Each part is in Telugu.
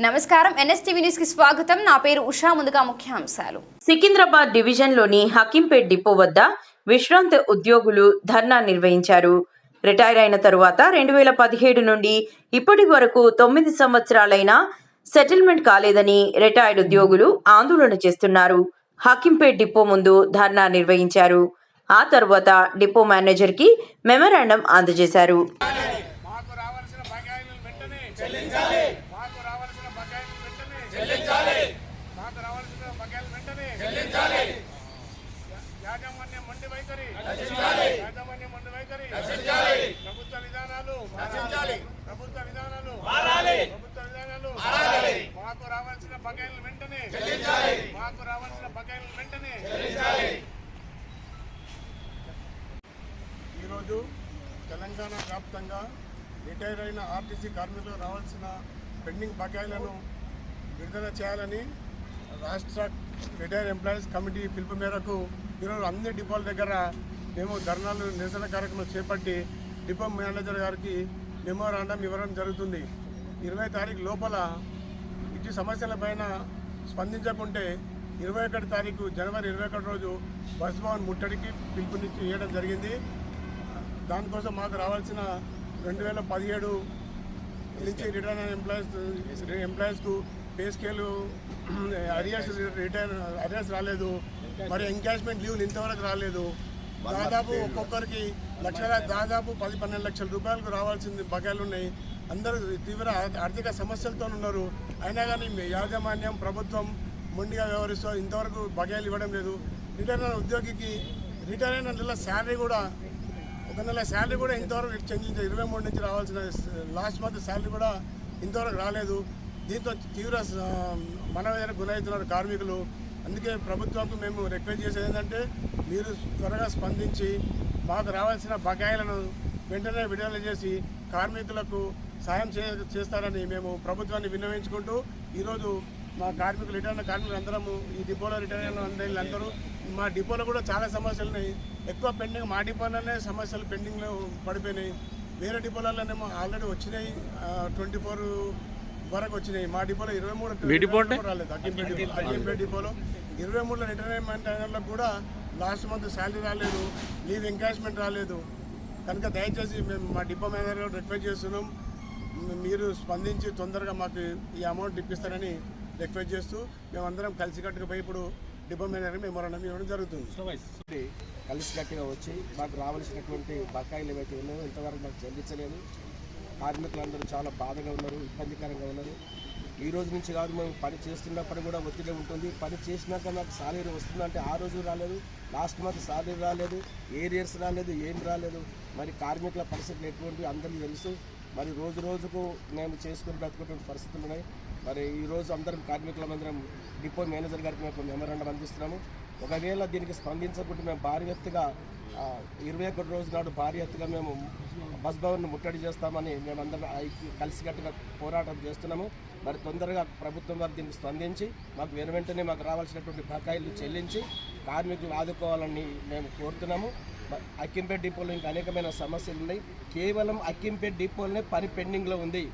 నమస్కారం. ఎన్ఎస్టీవీ న్యూస్కి స్వాగతం. నా పేరు ఉషా. ముందుగా ముఖ్యాంశాలు. సికింద్రాబాద్ డివిజన్లోని హకీంపేట్ డిపో వద్ద విశ్రాంత ఉద్యోగులు ధర్నా నిర్వహించారు. రిటైర్ అయిన తరువాత రెండు వేల పదిహేడు నుండి ఇప్పటి వరకు తొమ్మిది సంవత్సరాలైనా సెటిల్మెంట్ కాలేదని రిటైర్డ్ ఉద్యోగులు ఆందోళన చేస్తున్నారు. హకీంపేట్ డిపో ముందు ధర్నా నిర్వహించారు. ఆ తరువాత డిపో మేనేజర్కి మెమరాండం అందజేశారు. మాకు రావాల్సిన బకాయిలు వెంటనే చెల్లించాలి మాకు రావాల్సిన బకాయిలు వెంటనే చెల్లించాలి మాకు రావాల్సిన బకాయిలు వెంటనే చెల్లించాలి యాజమాన్య మండి వైఖరి. రచించాలి యాజమాన్య మండి వైఖరి. రచించాలి ప్రభుత్వ విధానాలు ప్రభుత్వ విధానాలు ప్రభుత్వ విధానాలు మాకు రావాల్సిన బకాయిలు వెంటనే. మాకు రావాల్సిన బకాయిలు వెంటనే. ఈరోజు తెలంగాణ వ్యాప్తంగా రిటైర్ అయిన ఆర్టీసీ కార్మికులకు రావాల్సిన పెండింగ్ బకాయిలను విడుదల చేయాలని రాష్ట్ర రిటైర్ ఎంప్లాయీస్ కమిటీ పిలుపు మేరకు ఈరోజు అన్ని డిపోల దగ్గర మేము ధర్నాలు నిరసన కార్యక్రమం చేపట్టి డిపో మేనేజర్ గారికి మెమోరాండం ఇవ్వడం జరుగుతుంది. ఇరవై తారీఖు లోపల ఇటు సమస్యలపైన స్పందించకుంటే ఇరవై ఒకటి తారీఖు జనవరి ఇరవై ఒకటి రోజు బస్ భవన్ ముట్టడికి పిలుపునిచ్చి ఇవ్వడం జరిగింది. దానికోసం మాకు రావాల్సిన రెండు వేల పదిహేడు నుంచి retire employees ఎంప్లాయీస్కు pay scale arrears retire arrears రాలేదు. మరి ఎంకాష్మెంట్ లీవ్లు ఇంతవరకు రాలేదు. దాదాపు ఒక్కొక్కరికి లక్షల దాదాపు పది పన్నెండు లక్షల రూపాయలకు రావాల్సింది బకాయిలు ఉన్నాయి. అందరూ తీవ్ర ఆర్థిక సమస్యలతో ఉన్నారు. అయినా కానీ యాజమాన్యం ప్రభుత్వం మొండిగా వ్యవహరిస్తూ ఇంతవరకు బకాయిలు ఇవ్వడం లేదు. రిటైర్ అయిన ఉద్యోగికి రిటైర్ అయిన నెల శాలరీ కూడా ఒక నెల శాలరీ కూడా ఇంతవరకు చెందించారు ఇరవై మూడు నుంచి రావాల్సిన లాస్ట్ మంత్ శాలరీ కూడా ఇంతవరకు రాలేదు. దీంతో తీవ్ర ఆ, మనవేదన గురవుతున్నారు కార్మికులు. అందుకే ప్రభుత్వంకు మేము రిక్వెస్ట్ చేసేది ఏంటంటే మీరు త్వరగా స్పందించి మాకు రావాల్సిన బకాయిలను వెంటనే విడుదల చేసి కార్మికులకు సాయం చే చేస్తారని మేము ప్రభుత్వాన్ని విన్నవించుకుంటూ ఈరోజు మా కార్మికులు రిటైర్ అయిన కార్మికులు అందరము ఈ డిపోలో రిటైర్ అయిన అందరూ మా డిపోలో కూడా చాలా సమస్యలు ఉన్నాయి ఎక్కువ పెండింగ్ మా డిపోలోనే సమస్యలు పెండింగ్లో పడిపోయినాయి. వేరే డిపోలలోనేమో ఆల్రెడీ వచ్చినాయి. ట్వంటీ ఫోర్ వరకు వచ్చినాయి. మా డిపోలో ఇరవై మూడు రాలేదు. అగ్గిపేట డిపో. అగ్గిపేట డిపోలో ఇరవై మూడులో రిటైర్మెంట్ అయిన కూడా లాస్ట్ మంత్ శాలరీ రాలేదు. లీవ్ ఎంకాష్మెంట్ రాలేదు. కనుక దయచేసి మేము మా డిపో మేనేజర్ రిక్వెస్ట్ చేస్తున్నాం. మీరు స్పందించి తొందరగా మాకు ఈ అమౌంట్ ఇప్పిస్తారని రిక్వెస్ట్ చేస్తూ మేమందరం కలిసికట్టుగా పోయి ఇప్పుడు డిపో మేనేజర్ మెమోరాండం ఇవ్వడం జరుగుతుంది. నుండి కలిసికట్టుగా వచ్చి మాకు రావాల్సినటువంటి బకాయిలు ఏవైతే ఉన్నాయో ఇంతవరకు మాకు చెల్లించలేదు. కార్మికులందరూ చాలా బాధగా ఉన్నారు ఇబ్బందికరంగా ఉన్నారు. ఈ రోజు నుంచి కాదు మేము పని చేస్తున్నప్పుడు కూడా ఒత్తిడి ఉంటుంది. పని చేసినాక నాకు సాలరీ వస్తుందంటే ఆ రోజు రాలేదు. లాస్ట్ మంత్ సాలరీ రాలేదు. ఏరియర్స్ రాలేదు ఏం రాలేదు. మరి కార్మికుల పరిస్థితులు ఎటువంటి అందరికీ తెలుసు. మరి రోజు రోజుకు మేము చేసుకుని బ్రతుకునే పరిస్థితులు ఉన్నాయి. మరి ఈరోజు రోజు అందరం కార్మికులందరం డిపో మేనేజర్ గారికి మేము మెమరాండం అందిస్తున్నాము. ఒకవేళ దీనికి స్పందించకుండా మేము భారీ ఎత్తుగా ఇరవై ఒకటి రోజు నాడు భారీ ఎత్తుగా మేము బస్ భవన్ ముట్టడి చేస్తామని మేమందరం కలిసికట్టుగా పోరాటం చేస్తున్నాము. మరి తొందరగా ప్రభుత్వం వారు దీనికి స్పందించి మాకు వెను వెంటనే మాకు రావాల్సినటువంటి బకాయిలు చెల్లించి కార్మికులు ఆదుకోవాలని మేము కోరుతున్నాము. అక్కింపేట్ డిపోలో ఇంకా అనేకమైన సమస్యలు ఉన్నాయి. కేవలం అక్కింపేట్ డిపోలోనే పని పెండింగ్లో ఉంది.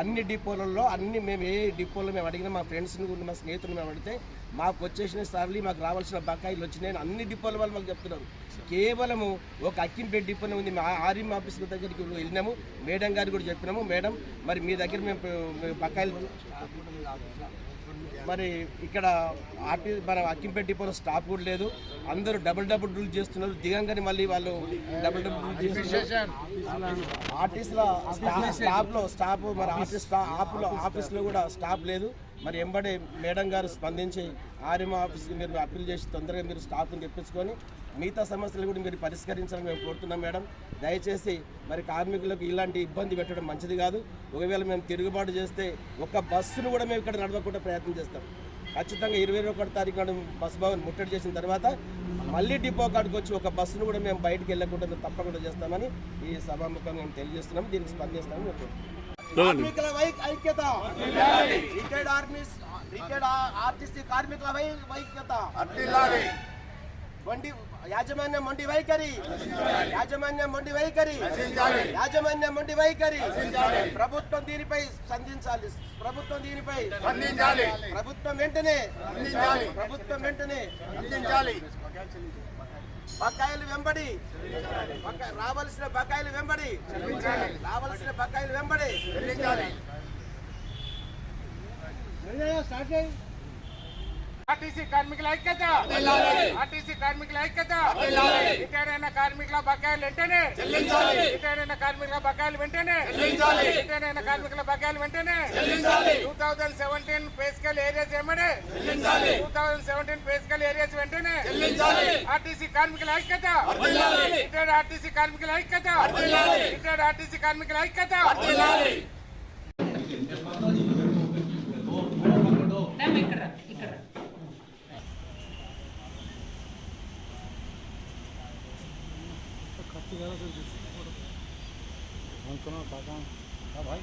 అన్ని డిపోలలో అన్ని మేము ఏ డిపోలో మేము అడిగినా మా ఫ్రెండ్స్ని కూడా మా స్నేహితులు మేము అడిగితే మాకు వచ్చేసిన సార్లు మాకు రావాల్సిన బకాయిలు వచ్చినాయని అన్ని డిపోల వాళ్ళు మాకు చెప్తున్నారు. కేవలము ఒక అక్కింపేట డిపోనే ఉంది. మా ఆర్ఎం ఆఫీస్ దగ్గరికి వెళ్ళినాము. మేడం గారు కూడా చెప్పినాము. మేడం మరి మీ దగ్గర మేము బకాయిలు మరి ఇక్కడ ఆర్టీ మన అక్కింపేట డిపోలో స్టాప్ కూడా లేదు. అందరూ డబుల్ డబుల్ రూల్ చేస్తున్నారు. దిగంగానే మళ్ళీ వాళ్ళు డబుల్ డబుల్ రూల్ చేస్తున్నారు. ఆర్టిస్ట్ల స్టాఫ్ స్టాఫ్లో స్టాఫ్ మరి స్టా- ఆఫ్లో ఆఫీస్లో కూడా స్టాఫ్ లేదు. మరి ఎంబడి మేడం గారు స్పందించి ఆర్ఎం ఆఫీస్కి మీరు అప్పీల్ చేసి తొందరగా మీరు స్టాఫ్ని తెప్పించుకొని మిగతా సమస్యలు కూడా మీరు పరిష్కరించాలని మేము కోరుతున్నాం మేడం. దయచేసి మరి కార్మికులకు ఇలాంటి ఇబ్బంది పెట్టడం మంచిది కాదు. ఒకవేళ మేము తిరుగుబాటు చేస్తే ఒక్క బస్సును కూడా మేము ఇక్కడ నడవకుండా ప్రయత్నం చేస్తాం. ఖచ్చితంగా ఇరవై ఒకటి తారీఖు నాడు బస్ భవన్ ముట్టడి చేసిన తర్వాత మళ్ళీ డిపో కాడికి వచ్చి ఒక బస్సును కూడా మేము బయటకు వెళ్ళకుండా తప్పకుండా చేస్తామని ఈ సభాముఖంగా మేము తెలియజేస్తున్నాం. దీనికి స్పందిస్తామని మేము కార్మికుల ఐక్యత. రిటైర్డ్ ఆర్మీస్ రిటైర్డ్ ఆర్టీసీ కార్మికుల వై ఐక్యత మొండి యాజమాన్యం మొండి వైఖరి. యాజమాన్యం మొండి వైఖరి. యాజమాన్యం మొండి వైఖరి. ప్రభుత్వం దీనిపై స్పందించాలి. ప్రభుత్వం దీనిపై స్పందించాలి. ప్రభుత్వం వెంటనే స్పందించాలి. ప్రభుత్వం వెంటనే స్పందించాలి. బకాయిలు వెంబడి. రావాల్సిన బకాయిలు వెంబడి. రావాల్సిన బకాయిలు వెంబడి. చెల్లించాలి ఆర్టీసీ కార్మికుల ఐక్యత. ఆర్టీసీ కార్మికుల ఐక్యత. రిటైర్ అయిన కార్మికుల బకాయిలు వెంటనే. రిటైర్ అయిన కార్మికుల బకాయిలు వెంటనే. రిటైర్ అయిన కార్మికుల బకాయిలు వెంటనే. Two thousand seventeen pay scale arrears ఏమడే two thousand seventeen pay scale arrears వెంటనే. ఆర్టీసీ కార్మికుల ఐక్యత. రిటైర్డ్ ఆర్టీసీ కార్మికుల ఐక్యత. రిటైర్డ్ ఆర్టీసీ కార్మికుల ఐక్యత. ঠিকানা চলতেছে হ্যাঁ, হ্যাঁ, ভাই।